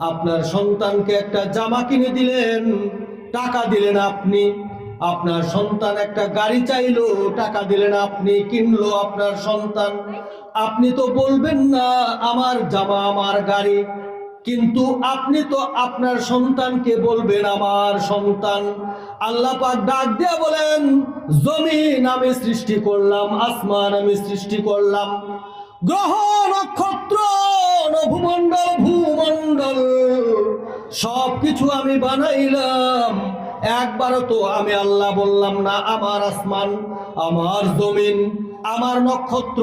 আপনার সন্তানকে একটা জামা কিনে দিলেন, টাকা দিলেন আপনি। আপনার সন্তান একটা গাড়ি চাইলো, টাকা দিলেন আপনি, কিনলো আপনার সন্তান। আপনি তো বলবেন না, আমার জামা, আমার গাড়ি। কিন্তু আপনি তো আপনার সন্তানকে বলবেন, আমার সন্তান। আল্লাহ পাক ডাক দিয়ে বলেন, জমিন আমি সৃষ্টি করলাম, আসমান আমি সৃষ্টি করলাম। গ্রহ, নক্ষত্র, নভুমণ্ডল ভূমণ্ডল সব কিছু আমি বানাইলাম। একবারও তো আমি আল্লাহ বললাম না, আমার আসমান, আমার জমিন, আমার নক্ষত্র,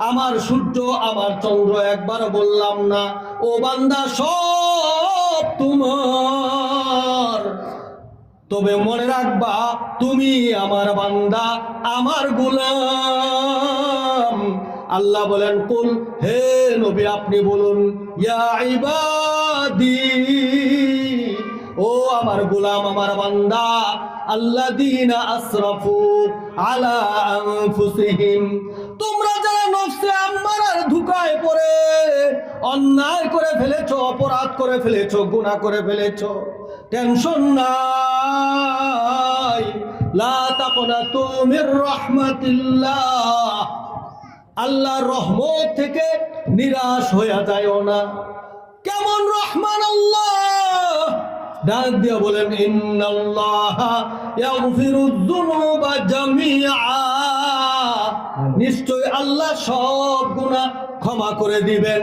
আমার সূর্য, আমার চন্দ্র একবার বললাম না। ও বান্দা, সব তোমার। তবে মনে রাখবা, তুমি আমার বান্দা, আমার গোলাম। আল্লাহ বলেন, কুল, হে নবী, আপনি বলুন, ইয়া ইবাদি আমার গোলাম, আমার বান্দা। আল্লাযীনা আসরাফু আলা আনফুসিহিম। তোমরা যারা নফসে আম্মারার ধুকায় পড়ে, অন্যায় করে ফেলেছো, অপরাধ করে ফেলেছো, গুনাহ করে ফেলেছো, টেনশন নাই। লা তাকনাতু মির রাহমাতিল্লাহ। রহমত থেকে নিরাশ হয়ে যায়ও না। কেমন আল্লাহ ডাক দিয়ে বলেন নিশ্চয় আল্লাহ সব গুণা ক্ষমা করে দিবেন।